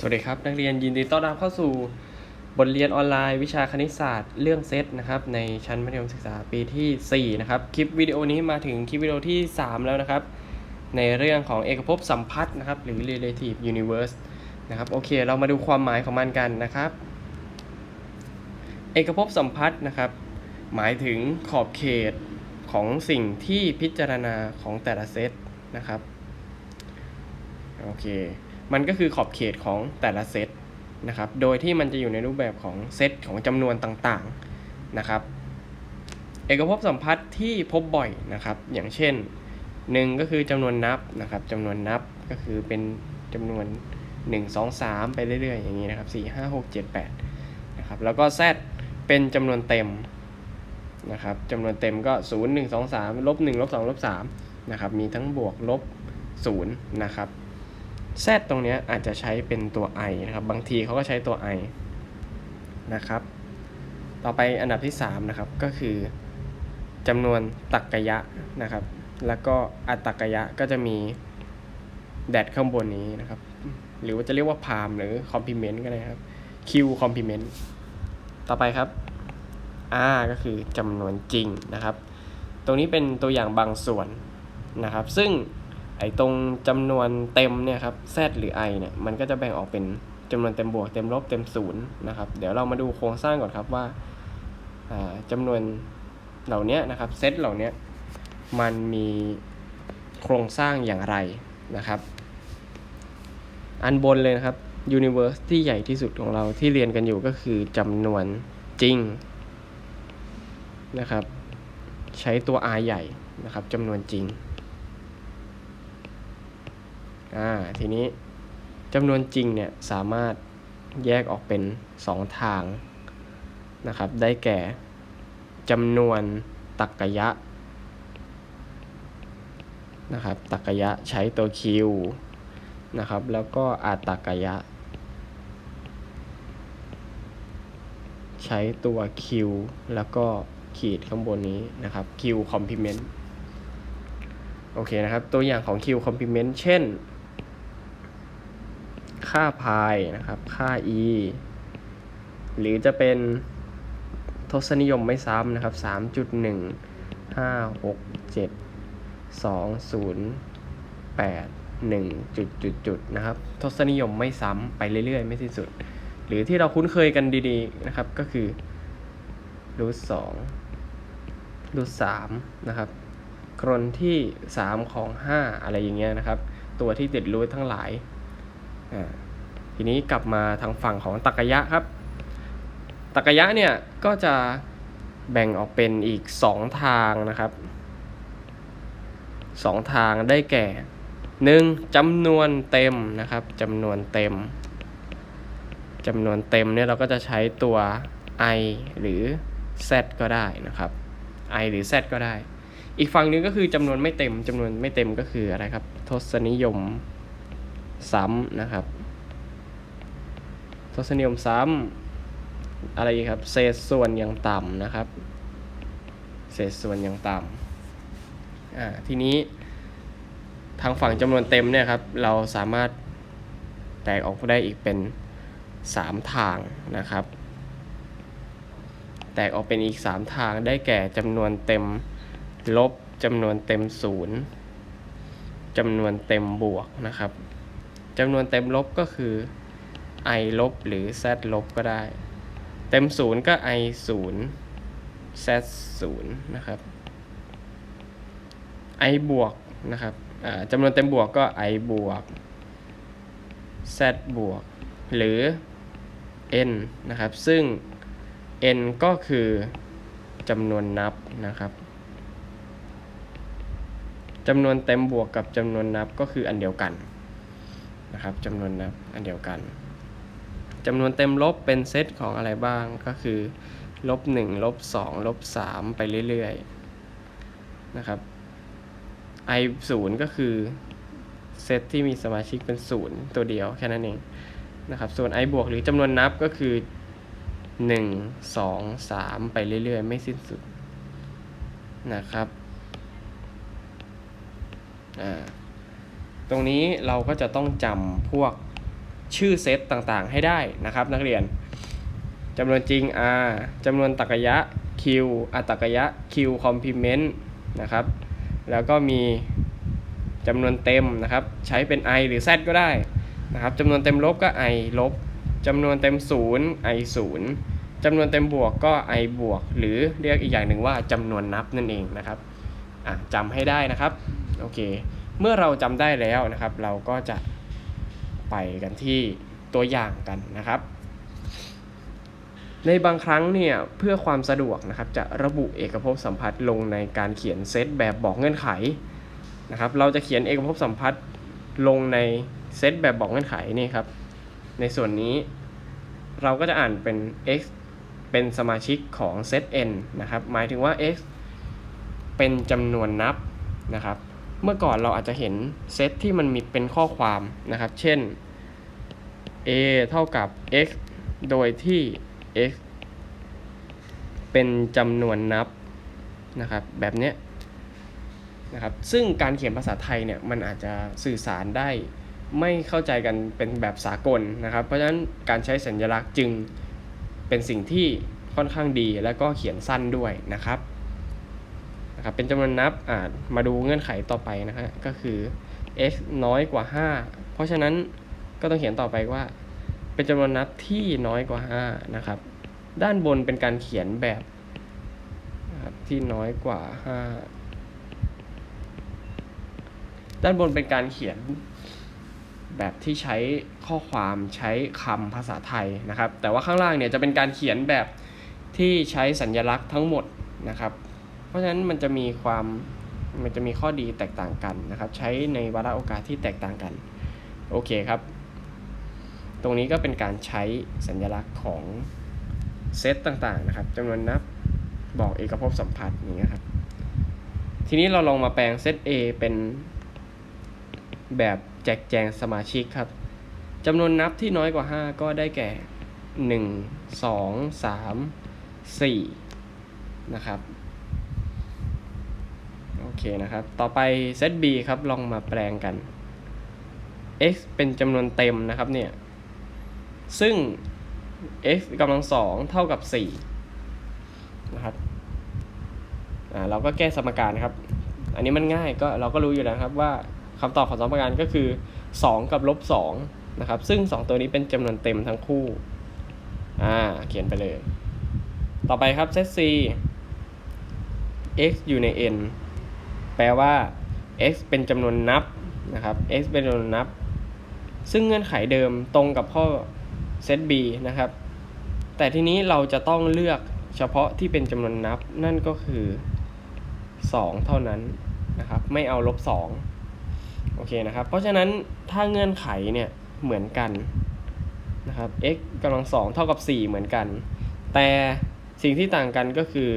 สวัสดีครับ นักเรียนยินดีต้อนรับเข้าสู่บทเรียนออนไลน์วิชาคณิตศาสตร์เรื่องเซตนะครับในชั้นมัธยมศึกษาปีที่ 4 นะครับ คลิปวิดีโอนี้มาถึงคลิปวิดีโอที่ 3 แล้วนะครับ ในเรื่องของเอกภพสัมพัทธ์นะครับ หรือ relative universe นะครับโอเค เรามาดูความหมายของมันกันนะครับ เอกภพสัมพัทธ์นะครับ หมายถึงขอบเขตของสิ่งที่พิจารณาของแต่ละเซตนะครับโอเค มันก็คือขอบเขตของแต่ละเซตนะครับ โดยที่มันจะอยู่ในรูปแบบของเซตของจำนวนต่างๆนะครับ เอกภพสัมพัทธ์ที่พบบ่อยนะครับ อย่างเช่น 1 ก็คือจำนวนนับนะครับจำนวนนับก็คือเป็นจำนวน 1 2 3 ไปเรื่อยๆ อย่างนี้นะครับ 4 5 6 7 8นะครับ แล้วก็ z เป็นจำนวนเต็มนะครับจำนวนเต็มก็ 0 1 2 3ลบ1ลบ2ลบ3นะครับ มีทั้งบวกลบ0นะครับ z ตรงนี้อาจจะใช้เป็นตัว i นะครับ บางทีเขาก็ใช้ตัว i นะครับ ต่อไปอันดับที่ 3 นะครับ ก็คือจำนวนตักกะยะนะครับ แล้วก็อัตตักกะยะก็จะมีแดดข้างบนนี้นะครับ หรือว่าจะเรียกว่าพามหรือคอมพ l เมนต์ก็ได้ครับ q คอมพ l เมนต์ต่อไปครับ r ก็คือจำนวนจริงนะครับ ตรงนี้เป็นตัวอย่างบางส่วนนะครับ ซึ่ง ไอ้ตรงจำนวนเต็มเนี่ยครับ z หรือ i เนี่ยมันก็จะแบ่งออกเป็นจำนวนเต็มบวกเต็มลบเต็มศูนย์นะครับเดี๋ยวเรามาดูโครงสร้างก่อนครับว่าจำนวนเหล่านี้นะครับเซตเหล่านี้มันมีโครงสร้างอย่างไรนะครับ อันบนเลยนะครับ universe ที่ใหญ่ที่สุดของเราที่เรียนกันอยู่ก็คือจำนวนจริงนะครับ ใช้ตัว r ใหญ่นะครับจำนวนจริง อ่าทีนี้จำนวนจริงเนี่ยสามารถแยกออกเป็น 2 ทางนะครับ ได้แก่จำนวนตักกะยะนะครับตักกะยะใช้ตัว q นะครับ แล้วก็อาตักกะยะ ใช้ตัว q แล้วก็ขีดข้างบนนี้นะครับ q complement โอเคนะครับ ตัวอย่างของ q complement เช่น ค่าพายนะครับ ค่า e หรือจะเป็นทศนิยมไม่ซ้ำนะครับ 3.1 5 6 7 2 0 8 1จุดจุดจุดนะครับ ทศนิยมไม่ซ้ำไปเรื่อยๆ ไม่สิ้นสุด หรือที่เราคุ้นเคยกันดีๆนะครับก็คือรูทสองรูทสามนะครับกรนที่ 3 ของ 5 อะไรอย่างเงี้ยนะครับ ตัวที่ติดรูททั้งหลาย ทีนี้กลับมาทางฝั่งของตักยะครับ ตักยะเนี่ยก็จะแบ่งออกเป็นอีก 2 ทางนะครับ 2 ทางได้แก่ 1. จำนวนเต็มนะครับจำนวนเต็มจำนวนเต็มเนี่ยเราก็จะใช้ตัว i หรือ z ก็ได้นะครับ i หรือ z ก็ได้ อีกฝั่งนึงก็คือจำนวนไม่เต็มจำนวนไม่เต็มก็คืออะไรครับ ทศนิยม ซ้ำนะครับทศนิยมซ้ำอะไรครับ เศษส่วนอย่างต่ำนะครับ เศษส่วนอย่างต่ำอ่าทีนี้ทางฝั่งจำนวนเต็มเนี่ยครับ เราสามารถแตกออกได้อีกเป็น 3 ทางนะครับ แตกออกเป็นอีก 3 ทางได้แก่จำนวนเต็มลบจำนวนเต็มศูนย์จำนวนเต็มบวกนะครับ จำนวนเต็มลบก็คือ i ลบหรือ z ลบก็ได้ เต็มศูนย์ก็ i ศูนย์ z ศูนย์นะครับ i บวกนะครับจำนวนเต็มบวกก็ i บวก z บวก หรือ n นะครับ ซึ่ง n ก็คือจำนวนนับนะครับจำนวนเต็มบวกกับจำนวนนับก็คืออันเดียวกัน นะครับจำนวนนับอันเดียวกันจำนวนเต็มลบเป็นเซตของอะไรบ้างก็คือลบ1ลบ2ลบ3ไปเรื่อยๆนะครับ i 0ก็คือเซตที่มีสมาชิกเป็น 0 ตัวเดียวแค่นั้นเองนะครับส่วน i บวกหรือจำนวนนับก็คือ 1 2 3 ไปเรื่อยๆ ไม่สิ้นสุดนะครับอ่า ตรงนี้เราก็จะต้องจำพวกชื่อเซตต่างๆ ให้ได้นะครับ นักเรียนจำนวนจริง r จำนวนตรรกะยะ q อัตรกะยะ q complement นะครับ แล้วก็มีจำนวนเต็มนะครับ ใช้เป็น i หรือ z ก็ได้นะครับจำนวนเต็มลบก็ i ลบจำนวนเต็มศูนย์ i ศูนย์จำนวนเต็มบวกก็ i บวก หรือเรียกอีกอย่างหนึ่งว่าจำนวนนับนั่นเองนะครับจำให้ได้นะครับ โอเค เมื่อเราจำได้แล้วนะครับ เราก็จะไปกันที่ตัวอย่างกันนะครับ ในบางครั้งเนี่ยเพื่อความสะดวกนะครับจะระบุเอกภพสัมพัทธ์ลงในการเขียนเซตแบบบอกเงื่อนไขนะครับ เราจะเขียนเอกภพสัมพัทธ์ลงในเซตแบบบอกเงื่อนไขนี่ครับ ในส่วนนี้เราก็จะอ่านเป็น x เป็นสมาชิกของเซต n นะครับ หมายถึงว่า x เป็นจำนวนนับนะครับ เมื่อก่อนเราอาจจะเห็นเซตที่มันมีเป็นข้อความนะครับ เช่น a เท่ากับ x โดยที่ x เป็นจำนวนนับนะครับ แบบเนี้ยนะครับ ซึ่งการเขียนภาษาไทยเนี่ยมันอาจจะสื่อสารได้ไม่เข้าใจกันเป็นแบบสากลนะครับ เพราะฉะนั้นการใช้สัญลักษณ์จึงเป็นสิ่งที่ค่อนข้างดีแล้วก็เขียนสั้นด้วยนะครับ นะครับเป็นจำนวนนับอ่ามาดูเงื่อนไขต่อไปนะฮะก็คือ x น้อยกว่า 5 เพราะฉะนั้นก็ต้องเขียนต่อไปว่า เป็นจำนวนนับที่น้อยกว่า 5 นะครับ ด้านบนเป็นการเขียนแบบที่น้อยกว่า 5 ด้านบนเป็นการเขียนแบบที่ใช้ข้อความใช้คำภาษาไทยนะครับ แต่ว่าข้างล่างเนี่ยจะเป็นการเขียนแบบที่ใช้สัญลักษณ์ทั้งหมดนะครับ เพราะฉะนั้นมันจะมีความมันจะมีข้อดีแตกต่างกันนะครับ ใช้ในวาระโอกาสที่แตกต่างกัน โอเคครับ ตรงนี้ก็เป็นการใช้สัญลักษณ์ของเซตต่างๆนะครับจำนวนนับบอกเอกภพสัมพัทธ์อย่างเงี้ยครับ ทีนี้เราลองมาแปลงเซต A เป็นแบบแจกแจงสมาชิกครับจำนวนนับที่น้อยกว่า 5 ก็ได้แก่ 1 2 3 4 นะครับ เคนะครับ ต่อไปเซต B ครับ ลองมาแปลงกัน x เป็นจำนวนเต็มนะครับเนี่ย ซึ่ง x กำลังสองเท่ากับ 4 นะครับอ่าเราก็แก้สมการครับ อันนี้มันง่ายก็เราก็รู้อยู่แล้วครับว่าคำตอบของสมการก็คือ 2 กับลบ2นะครับ ซึ่ง 2 ตัวนี้เป็นจำนวนเต็มทั้งคู่ อ่า เขียนไปเลย ต่อไปครับเซต c x อยู่ใน n แปลว่า x เป็นจำนวนนับนะครับ x เป็นจำนวนนับ ซึ่งเงื่อนไขเดิมตรงกับข้อเซต b นะครับ แต่ทีนี้เราจะต้องเลือกเฉพาะที่เป็นจำนวนนับ นั่นก็คือ 2 เท่านั้นนะครับ ไม่เอาลบ2โอเคนะครับ เพราะฉะนั้นถ้าเงื่อนไขเนี่ยเหมือนกันนะครับ x กำลังสองเท่ากับ 4 เหมือนกัน แต่สิ่งที่ต่างกันก็คือ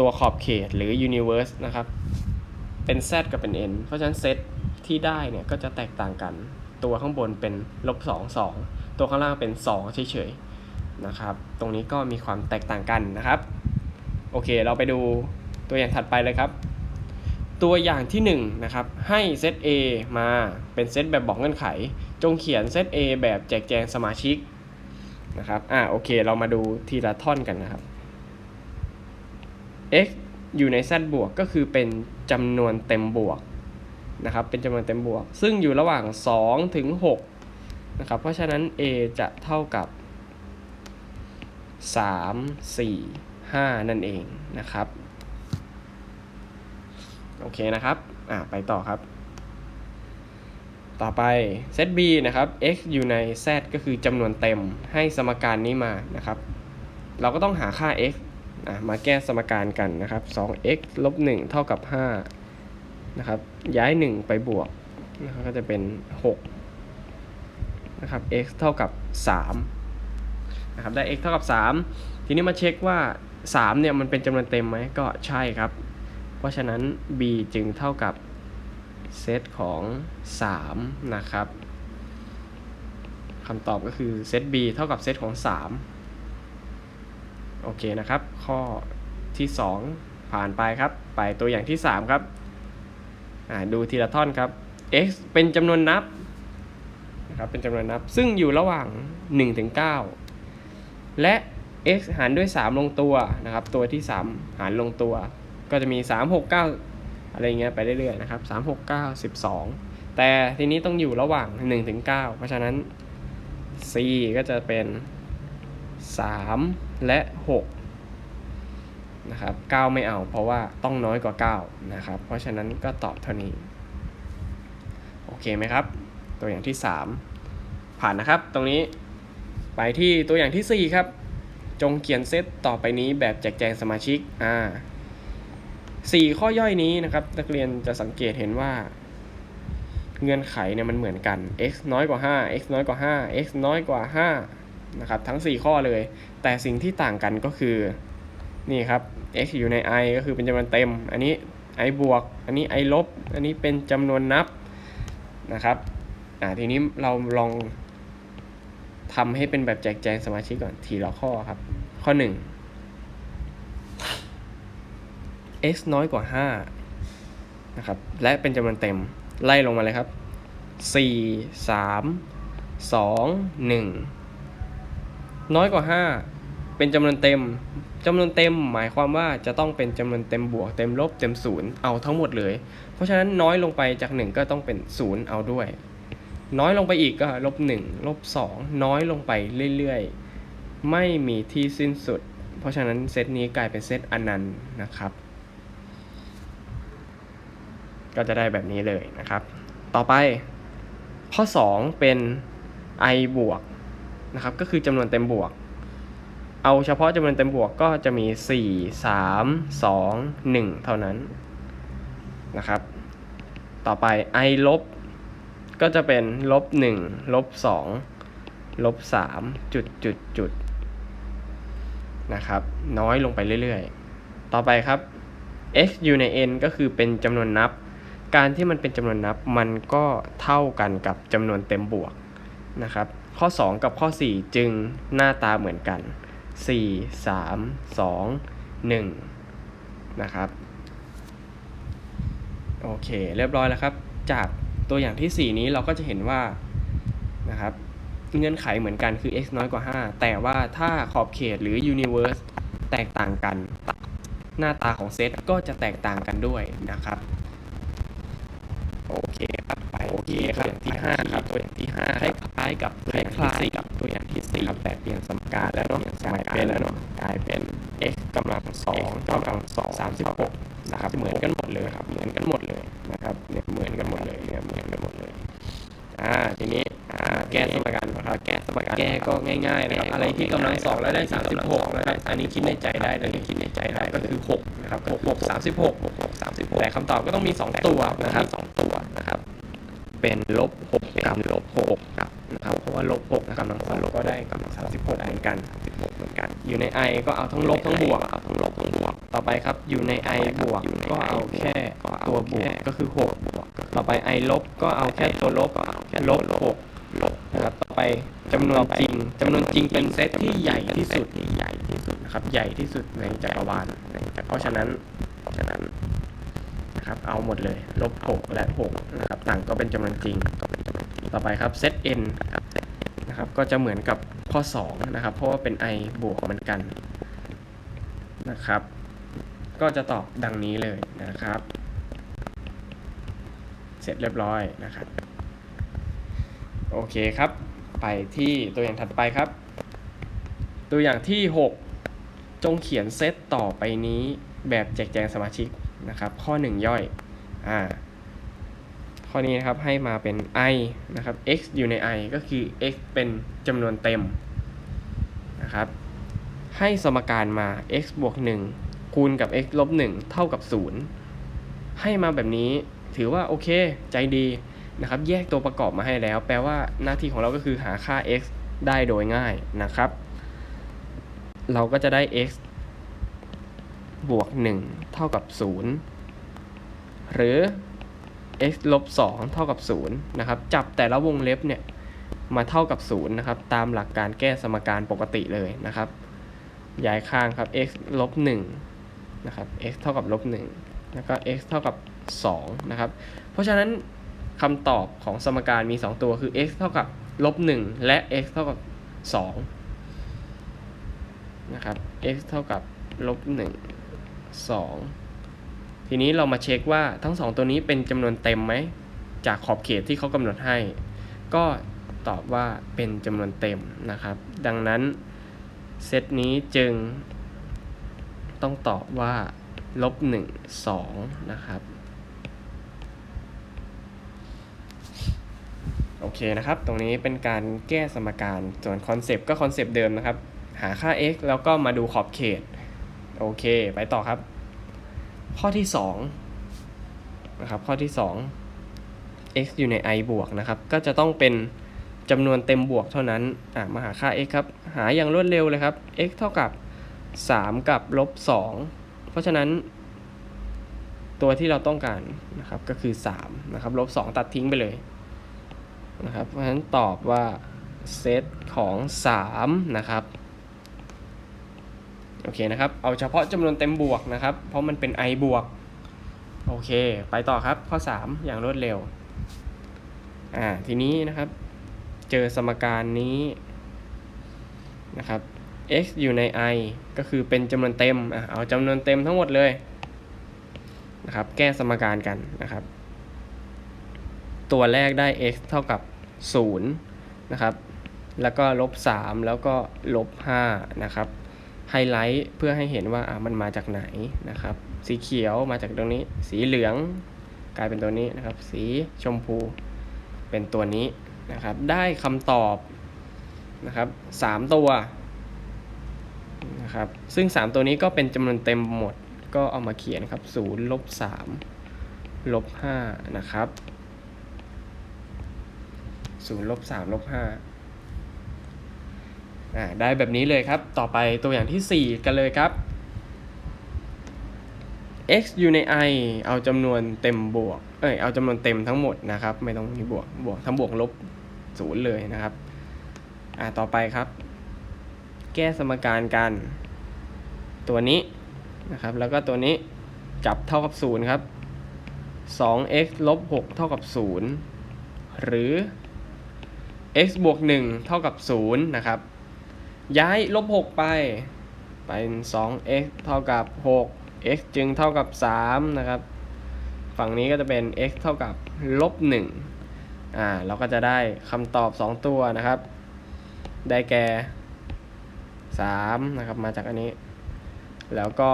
ตัวขอบเขตหรือ universe นะครับ เป็น z กับเป็น n เพราะฉะนั้นเซตที่ได้เนี่ยก็จะแตกต่างกัน ตัวข้างบนเป็นลบ2 2 ตัวข้างล่างเป็น 2 เฉยๆนะครับ ตรงนี้ก็มีความแตกต่างกันนะครับ โอเค เราไปดูตัวอย่างถัดไปเลยครับ ตัวอย่างที่1นะครับ ให้เซต A มาเป็นเซตแบบบอกเงื่อนไข จงเขียนเซต A แบบแจกแจงสมาชิกนะครับ อ่า โอเค เรามาดูทีละท่อนกันนะครับ x อยู่ใน z บวกก็คือเป็นจำนวนเต็มบวกนะครับ เป็นจำนวนเต็มบวก ซึ่งอยู่ระหว่าง 2 ถึง6นะครับ เพราะฉะนั้น a จะเท่ากับ 3 4 5 นั่นเองนะครับ โอเคนะครับ อ่าไปต่อครับ ต่อไปเซต b นะครับ x อยู่ใน z ก็คือจำนวนเต็มให้สมการนี้มานะครับ เราก็ต้องหาค่า x มาแก้สมการกันนะครับ 2x ลบ1เท่ากับ5นะครับ ย้าย 1 ไปบวกนะครับก็จะเป็น6นะครับ x เท่ากับ3นะครับ ได้ x เท่ากับ 3 ทีนี้มาเช็คว่า 3 เนี่ยมันเป็นจำนวนเต็มไหม ก็ใช่ครับ เพราะฉะนั้น b จึงเท่ากับเซตของ 3 นะครับคำตอบก็คือเซต b เท่ากับเซตของ 3 โอเคนะครับ ข้อที่ 2 ผ่านไปครับ ไปตัวอย่างที่ 3 ครับดูทีละท่อนครับ x เป็นจำนวนนับนะครับเป็นจำนวนนับ ซึ่งอยู่ระหว่าง1ถึง9และ x หารด้วย 3 ลงตัวนะครับ ตัวที่ 3 หารลงตัว ก็จะมี 3 6 9 อะไรเงี้ยไปเรื่อยๆนะครับ 3 6 9 12 แต่ทีนี้ต้องอยู่ระหว่าง1ถึง9เพราะฉะนั้น c ก็จะเป็น 3 และ 6 นะครับ 9 ไม่เอา เพราะว่าต้องน้อยกว่า 9 นะครับ เพราะฉะนั้นก็ตอบเท่านี้ โอเคไหมครับ ตัวอย่างที่ 3 ผ่านนะครับ ตรงนี้ไปที่ตัวอย่างทีสี่ 4 ครับ จงเขียนเซตต่อไปนี้แบบแจกแจงสมาชิกอ่าสี่ข้อย่อยนี้นะครับ นักเรียนจะสังเกตเห็นว่า เงื่อนไขเนี่ยมันเหมือนกัน x น้อยกว่า 5 x น้อยกว่า 5 x น้อยกว่า 5 นะครับทั้ง 4 ข้อเลย แต่สิ่งที่ต่างกันก็คือนี่ครับ x อยู่ใน i ก็คือเป็นจำนวนเต็ม อันนี้ i บวก อันนี้ i ลบ อันนี้เป็นจำนวนนับนะครับอ่าทีนี้เราลองทำให้เป็นแบบแจกแจงสมาชิกก่อนทีละข้อครับ ข้อ 1 x น้อยกว่า 5 นะครับ และเป็นจำนวนเต็ม ไล่ลงมาเลยครับ 4 3 2 1 น้อยกว่า 5 เป็นจำนวนเต็มจำนวนเต็มหมายความว่าจะต้องเป็นจำนวนเต็มบวกเต็มลบเต็มศูนย์เอาทั้งหมดเลย เพราะฉะนั้นน้อยลงไปจาก 1 ก็ต้องเป็น0เอาด้วย น้อยลงไปอีกก็ลบ1ลบ2น้อยลงไปเรื่อยๆ ไม่มีที่สิ้นสุด เพราะฉะนั้นเซตนี้กลายเป็นเซตอนันต์นะครับ ก็จะได้แบบนี้เลยนะครับ ต่อไปข้อ 2 เป็น i บวก นะครับก็คือจำนวนเต็มบวก เอาเฉพาะจำนวนเต็มบวกก็จะมี 4 3 2 1 เท่านั้นนะครับ ต่อไป i ลบก็จะเป็นลบ1ลบ2ลบ3จุดจุดจุดนะครับน้อยลงไปเรื่อยๆ ต่อไปครับ x อยู่ใน n ก็คือเป็นจำนวนนับ การที่มันเป็นจำนวนนับมันก็เท่ากันกับจำนวนเต็มบวกนะครับ ข้อ 2 กับข้อ 4 จึงหน้าตาเหมือนกัน 4 3 2 1 นะครับ โอเค เรียบร้อยแล้วครับ จากตัวอย่างที่ 4 นี้เราก็จะเห็นว่านะครับเงื่อนไขเหมือนกันคือ x น้อยกว่า 5 แต่ว่าถ้าขอบเขตหรือ universe แตกต่างกัน หน้าตาของเซตก็จะแตกต่างกันด้วยนะครับ โอเคครับไปโอเคครับที่5ครับตัวอย่างที่5คล้ายๆกับตัวอย่างที่4กับตัวอย่างที่4ครับแต่เปลี่ยนสมการแล้วเนาะกลายเป็นแล้วเนาะกลายเป็น x กำลัง2กำลัง2 36นะครับเหมือนกันหมดเลยครับเหมือนกันหมดเลยนะครับเนี่ยเหมือนกันหมดเลยเนี่ยเหมือนกันหมดเลยอ่าทีนี้อ่าแก้สมการนะครับแก้สมการแก้ก็ง่ายๆนะครับอะไรที่กำลังสองแล้วได้36นะครับอันนี้คิดในใจได้อันนี้คิดในใจได้ก็คือ6นะครับ6 6 36 6 6 36แต่คำตอบก็ต้องมี2ตัวนะครับ2ตัวนะครับ เป็นลบ6กับลบ6กับนะครับเพราะว่าลบ6นะครับกำลังสองลบก็ได้กำลัง36เหมือนกัน36เหมือนกัน อยู่ใน i ก็เอาทั้งลบทั้งบวกเอาทั้งลบทั้งบวก ต่อไปครับอยู่ใน i บวกก็เอาแค่ตัวบวกก็คือ6บวกต่อไป i ลบก็เอาแค่ตัวลบก็เอาแค่ลบ6ลบนะครับต่อไปจำนวนจริงจำนวนจริงเป็นเซตที่ใหญ่ที่สุดที่ใหญ่ที่สุดนะครับใหญ่ที่สุดในจักรวาลเพราะฉะนั้นเพราะฉะนั้น นะครับ เอาหมดเลย ลบ 6 และ 6 นะครับ ต่างก็เป็นจำนวนจริง ต่อไปครับเซต n นะครับ ก็จะเหมือนกับข้อ 2 นะครับ เพราะว่าเป็น i บวกเหมือนกัน นะครับ ก็จะตอบดังนี้เลยนะครับ เสร็จเรียบร้อยนะครับ โอเคครับ ไปที่ตัวอย่างถัดไปครับ ตัวอย่างที่ 6 จงเขียนเซตต่อไปนี้แบบแจกแจงสมาชิก นะครับ ข้อ 1 ย่อยอ่าข้อนี้นะครับให้มาเป็น i นะครับ x อยู่ใน i ก็คือ x เป็นจำนวนเต็มนะครับ ให้สมการมา x บวก 1 คูณกับ x ลบ 1 เท่ากับ 0 ให้มาแบบนี้ถือว่าโอเคใจดีนะครับ แยกตัวประกอบมาให้แล้ว แปลว่าหน้าที่ของเราก็คือหาค่า x ได้โดยง่ายนะครับ เราก็จะได้ x บวก 1 เท่ากับ 0 หรือ x ลบ 2 เท่ากับ 0 นะครับ จับแต่ละวงเล็บเนี่ย มาเท่ากับ 0 นะครับ ตามหลักการแก้สมการปกติเลยนะครับ ย้ายข้างครับ x ลบ 1 นะครับ x เท่ากับลบ 1 แล้วก็ x เท่ากับ 2 นะครับ เพราะฉะนั้นคำตอบของสมการมี 2 ตัวคือ x เท่ากับลบ 1 และ x เท่ากับ 2 นะครับ x เท่ากับลบ 1 2 ทีนี้เรามาเช็คว่าทั้ง 2 ตัวนี้เป็นจำนวนเต็มไหม จากขอบเขตที่เขากำหนดให้ ก็ตอบว่าเป็นจำนวนเต็มนะครับ ดังนั้นเซตนี้จึง ต้องตอบว่าลบ1 2 นะครับ โอเคนะครับ ตรงนี้เป็นการแก้สมการส่วนคอนเซปต์ก็คอนเซปต์เดิมนะครับ หาค่า x แล้วก็มาดูขอบเขต โอเค ไปต่อครับ ข้อที่2นะครับ ข้อที่ 2 x อยู่ใน i บวกนะครับ ก็จะต้องเป็นจำนวนเต็มบวกเท่านั้น อะมาหาค่า x ครับ หาอย่างรวดเร็วเลยครับ x เท่ากับ 3 กับลบ 2 เพราะฉะนั้น ตัวที่เราต้องการนะครับ ก็คือ 3 นะครับ ลบ 2 ตัดทิ้งไปเลยนะครับ เพราะฉะนั้นตอบว่าเซตของ 3 นะครับ โอเคนะครับ เอาเฉพาะจำนวนเต็มบวกนะครับ เพราะมันเป็น i บวก โอเค ไปต่อครับ ข้อ 3 อย่างรวดเร็ว อ่า ทีนี้นะครับ เจอสมการนี้นะครับ x อยู่ใน i ก็คือเป็นจำนวนเต็ม อะ เอาจำนวนเต็มทั้งหมดเลยนะครับ แก้สมการกันนะครับ ตัวแรกได้ x เท่ากับ 0 นะครับ แล้วก็ลบ 3 แล้วก็ลบ 5 นะครับ ไฮไลท์เพื่อให้เห็นว่ามันมาจากไหนนะครับ สีเขียวมาจากตรงนี้ สีเหลืองกลายเป็นตัวนี้นะครับ สีชมพูเป็นตัวนี้นะครับ ได้คำตอบนะครับ3ตัวนะครับ ซึ่ง 3 ตัวนี้ก็เป็นจำนวนเต็มหมด ก็เอามาเขียนครับ0ลบ3ลบ5นะครับ0ลบ3ลบ5 อ่าได้แบบนี้เลยครับ ต่อไปตัวอย่างที่ 4 กันเลยครับ x อยู่ใน i เอาจำนวนเต็มบวก เอ้ย เอาจำนวนเต็มทั้งหมดนะครับ ไม่ต้องมีบวก บวกทั้งบวกลบศูนย์เลยนะครับ อ่า ต่อไปครับ แก้สมการกัน ตัวนี้นะครับ แล้วก็ตัวนี้จับเท่ากับ0ครับ 2x ลบ6เท่ากับ0หรือ x บวก1เท่ากับ0นะครับ ย้ายลบ6ไป เป็น 2x เท่ากับ 6 x จึงเท่ากับ 3 นะครับ ฝั่งนี้ก็จะเป็น x เท่ากับลบ1อ่า เราก็จะได้คำตอบ 2 ตัวนะครับ ได้แก่ 3 นะครับ มาจากอันนี้ แล้วก็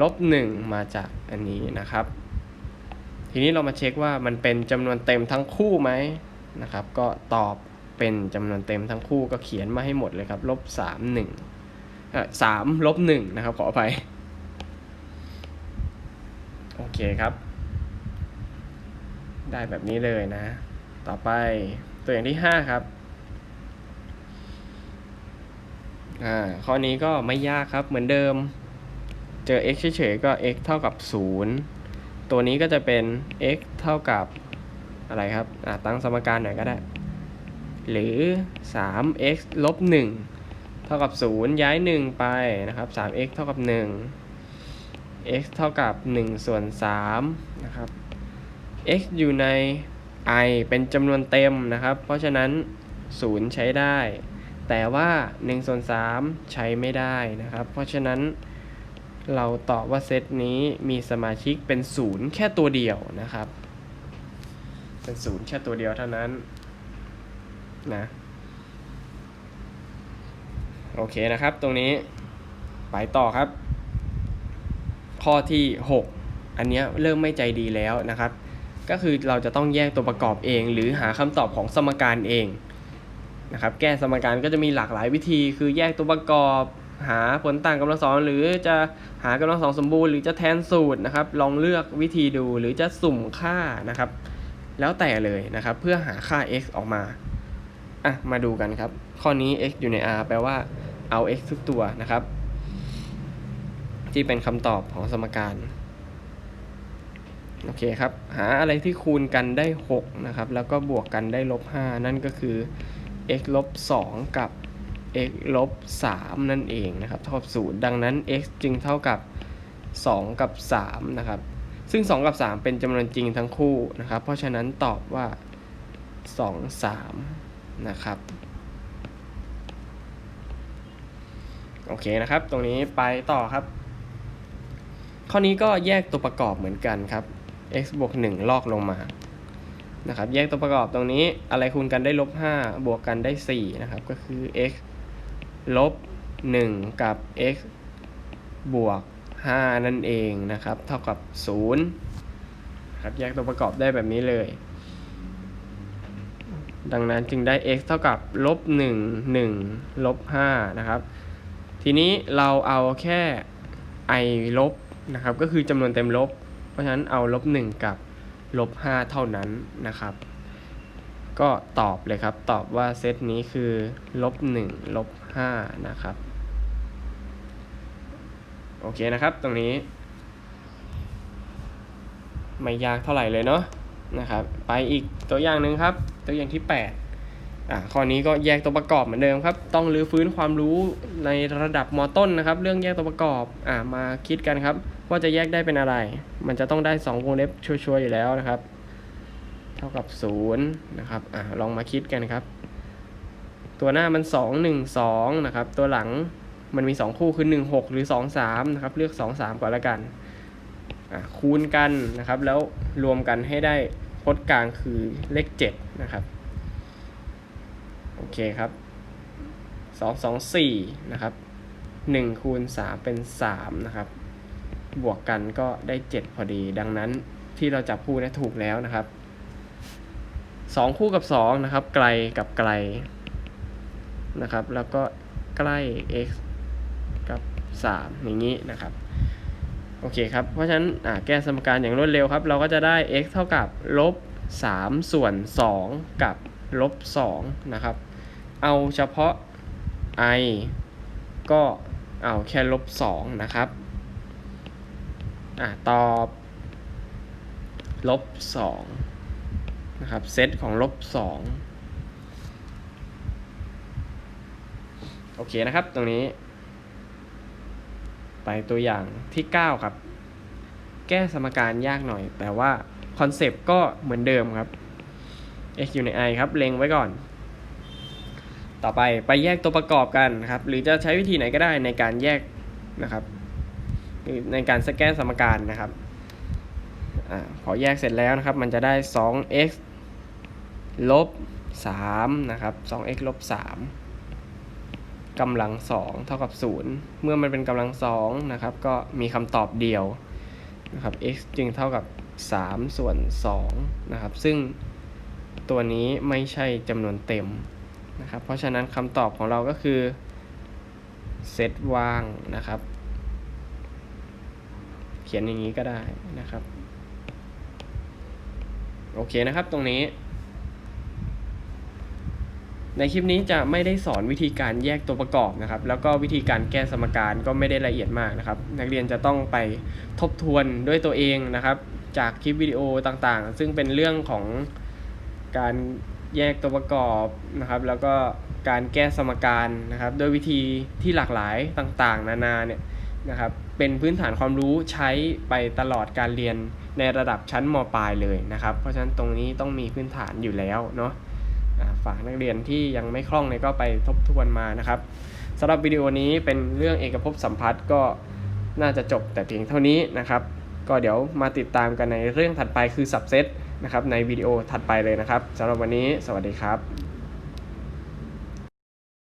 ลบ1มาจากอันนี้นะครับ ทีนี้เรามาเช็คว่ามันเป็นจำนวนเต็มทั้งคู่ไหมนะครับ ก็ตอบ เป็นจำนวนเต็มทั้งคู่ก็เขียนมาให้หมดเลยครับลบสามหนึ่งสามลบหนึ่งนะครับขออภัยโอเคครับ ได้แบบนี้เลยนะ ต่อไปตัวอย่างที่ห้าครับอ่าข้อนี้ก็ไม่ยากครับเหมือนเดิม เจอ x เฉยๆก็ x เท่ากับ 0 ตัวนี้ก็จะเป็น x เท่ากับอะไรครับอ่าตั้งสมการหน่อยก็ได้ หรือ 3x ลบ1เท่ากับ 0 ย้าย 1 ไปนะครับ 3x เท่ากับ 1 x เท่ากับ 1 ส่วน3นะครับ x อยู่ใน i เป็นจำนวนเต็มนะครับ เพราะฉะนั้น 0 ใช้ได้ แต่ว่า 1 ส่วน 3 ใช้ไม่ได้นะครับ เพราะฉะนั้นเราตอบว่าเซตนี้มีสมาชิกเป็น 0 แค่ตัวเดียวนะครับ เป็น 0 แค่ตัวเดียวเท่านั้น นะโอเคนะครับ ตรงนี้ไปต่อครับ ข้อที่ 6 อันเนี้ยเริ่มไม่ใจดีแล้วนะครับ ก็คือเราจะต้องแยกตัวประกอบเอง หรือหาคำตอบของสมการเองนะครับแก้สมการก็จะมีหลากหลายวิธี คือแยกตัวประกอบหาผลต่างกำลังสองหรือจะหากำลังสองสมบูรณ์หรือจะแทนสูตรนะครับ ลองเลือกวิธีดูหรือจะสุ่มค่านะครับ แล้วแต่เลยนะครับ เพื่อหาค่า x ออกมา อะมาดูกันครับ ข้อนี้ x อยู่ใน r แปลว่าเอา x ทุกตัวนะครับ ที่เป็นคำตอบของสมการโอเคครับ หาอะไรที่คูณกันได้ 6 นะครับ แล้วก็บวกกันได้ลบ 5 นั่นก็คือ x ลบ 2 กับ x ลบ 3 นั่นเองนะครับ เท่ากับ 0 ดังนั้น x จึงเท่ากับ 2 กับ 3 นะครับ ซึ่ง 2 กับ 3 เป็นจำนวนจริงทั้งคู่นะครับ เพราะฉะนั้นตอบว่า 2 3 นะครับ โอเคนะครับ ตรงนี้ไปต่อครับ ข้อนี้ก็แยกตัวประกอบเหมือนกันครับ x บวก1ลอกลงมานะครับ แยกตัวประกอบตรงนี้อะไรคูณกันได้ลบ5บวกกันได้4นะครับ ก็คือ x ลบ 1 กับ x บวก 5 นั่นเองนะครับ เท่ากับ0ครับแยกตัวประกอบได้แบบนี้เลย ดังนั้นจึงได้ x เท่ากับลบ1 1ลบ5นะครับ ทีนี้เราเอาแค่ i ลบนะครับ ก็คือจำนวนเต็มลบ เพราะฉะนั้นเอาลบ1กับลบ5เท่านั้นนะครับ ก็ตอบเลยครับ ตอบว่าเซตนี้คือลบ1ลบ5นะครับ โอเคนะครับตรงนี้ ไม่ยากเท่าไหร่เลยเนาะนะครับ ไปอีกตัวอย่างหนึ่งครับ ตัวอย่างที่ 8 อ่าข้อนี้ก็แยกตัวประกอบเหมือนเดิมครับ ต้องรื้อฟื้นความรู้ในระดับมต้นนะครับ เรื่องแยกตัวประกอบอ่ามาคิดกันครับ ว่าจะแยกได้เป็นอะไร มันจะต้องได้ 2 วงเล็บชัวร์ๆอยู่แล้วนะครับ เท่ากับ0นะครับอ่าลองมาคิดกันครับ ตัวหน้ามัน 2 1 2นะครับ ตัวหลังมันมี 2 คู่คือ 1 6 หรือ 2 3นะครับ เลือก 2 3 ก่อนล้วกันอ่าคูณกันนะครับ แล้วรวมกันให้ได้ พจน์กลางคือเลข7นะครับ โอเคครับ2 2 4นะครับ1คูณ3เป็น3นะครับ บวกกันก็ได้7พอดี ดังนั้นที่เราจับคู่ได้ถูกแล้วนะครับ2คู่กับ2นะครับ ไกลกับไกลนะครับ แล้วก็ใกล้ x กับ 3 อย่างนี้นะครับ โอเคครับ เพราะฉะนั้นแก้สมการอย่างรวดเร็วครับ เราก็จะได้ x เท่ากับลบ3ส่วน 2 กับลบ2นะครับ เอาเฉพาะ i ก็เอาแค่ลบ2นะครับอะตอบลบ2นะครับเซตของลบ2โอเคนะครับตรงนี้ ไปตัวอย่างที่ 9 ครับ แก้สมการยากหน่อย แต่ว่าคอนเซปต์ก็เหมือนเดิมครับ x อยู่ใน i ครับ เล็งไว้ก่อน ต่อไปไปแยกตัวประกอบกันครับ หรือจะใช้วิธีไหนก็ได้ในการแยกนะครับในการสแกนสมการนะครับอพอแยกเสร็จแล้วนะครับ มันจะได้ 2x ลบ3นะครับ 2x ลบ3 กำลัง2เท่ากับ 0 เมื่อมันเป็นกำลัง2นะครับ ก็มีคำตอบเดียวนะครับ x จึงเท่ากับ 3 ส่วน2นะครับ ซึ่งตัวนี้ไม่ใช่จำนวนเต็มนะครับ เพราะฉะนั้นคำตอบของเราก็คือเซตว่างนะครับ เขียนอย่างนี้ก็ได้นะครับ โอเคนะครับตรงนี้ ในคลิปนี้จะไม่ได้สอนวิธีการแยกตัวประกอบนะครับ แล้วก็วิธีการแก้สมการก็ไม่ได้ละเอียดมากนะครับ นักเรียนจะต้องไปทบทวนด้วยตัวเองนะครับ จากคลิปวิดีโอต่างๆ ซึ่งเป็นเรื่องของการแยกตัวประกอบนะครับ แล้วก็การแก้สมการนะครับด้วยวิธีที่หลากหลายต่างๆ นานาเนี่ยนะครับ เป็นพื้นฐานความรู้ใช้ไปตลอดการเรียนในระดับชั้นมปลายเลยนะครับ เพราะฉะนั้นตรงนี้ต้องมีพื้นฐานอยู่แล้วเนาะ ฝากนักเรียนที่ยังไม่คล่องเนี่ยก็ไปทบทวนมานะครับสำหรับวิดีโอนี้เป็นเรื่องเอกภพสัมพัทธ์ก็น่าจะจบแต่เพียงเท่านี้นะครับ ก็เดี๋ยวมาติดตามกันในเรื่องถัดไปคือสับเซตนะครับในวิดีโอถัดไปเลยนะครับสำหรับวันนี้สวัสดีครับ